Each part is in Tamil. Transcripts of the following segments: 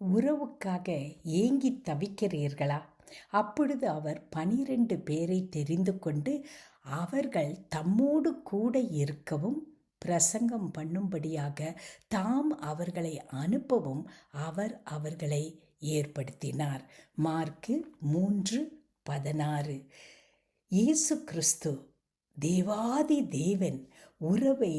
உறவுக்காக ஏங்கி தவிக்கிறீர்களா? அப்பொழுது அவர் பனிரெண்டு பேரை தெரிந்து கொண்டு அவர்கள் தம்மோடு கூட இருக்கவும் பிரசங்கம் பண்ணும்படியாக தாம் அவர்களை அனுப்பவும் அவர் அவர்களை ஏற்படுத்தினார். மார்க்கு மூன்று பதினாறு. இயேசு கிறிஸ்து தேவாதி தேவன் உறவை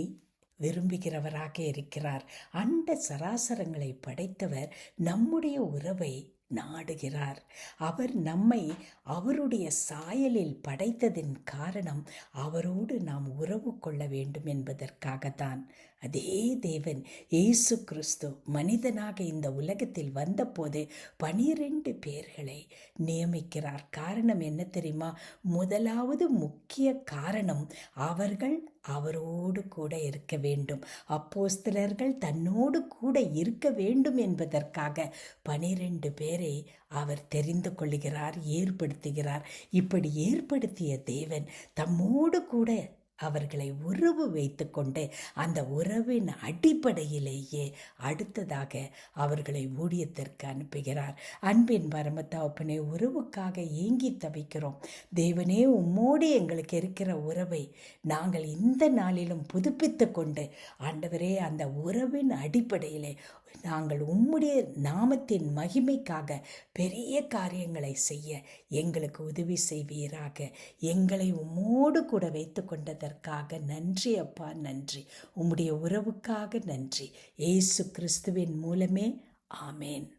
விரும்புகிறவராக இருக்கிறார். அண்ட சராசரங்களை படைத்தவர் நம்முடைய உறவை நாடுகிறார். அவர் நம்மை அவருடைய சாயலில் படைத்ததின் காரணம் அவரோடு நாம் உறவு கொள்ள வேண்டும் என்பதற்காகத்தான். அதே தேவன் இயேசு கிறிஸ்து மனிதனாக இந்த உலகத்தில் வந்தபோது பனிரெண்டு பேர்களை நியமிக்கிறார். காரணம் என்ன தெரியுமா? முதலாவது முக்கிய காரணம் அவர்கள் அவரோடு கூட இருக்க வேண்டும். அப்போஸ்தலர்கள் தன்னோடு கூட இருக்க வேண்டும் என்பதற்காக பனிரெண்டு பேரை அவர் தெரிந்து கொள்கிறார் ஏற்படுத்துகிறார். இப்படி ஏற்படுத்திய தேவன் தம்மோடு கூட அவர்களை உறவு வைத்துக்கொண்டு அந்த உறவின் அடிப்படையிலேயே அடுத்ததாக அவர்களை ஊழியத்திற்கு அனுப்புகிறார். அன்பின் பரமத்தாப்பனே உறவுக்காக ஏங்கி தவிக்கிறோம். தேவனே உம்மோடு எங்களுக்கு இருக்கிற உறவை நாங்கள் இந்த நாளிலும் புதுப்பித்து கொண்டு ஆண்டவரே அந்த உறவின் அடிப்படையிலே நாங்கள் உம்முடைய நாமத்தின் மகிமைக்காக பெரிய காரியங்களை செய்ய எங்களுக்கு உதவி செய்வீராக. எங்களை உம்மோடு கூட வைத்து கொண்டதற்காக நன்றி அப்பா நன்றி. உம்முடைய உறவுக்காக நன்றி. ஏசு கிறிஸ்துவின் மூலமே. ஆமேன்.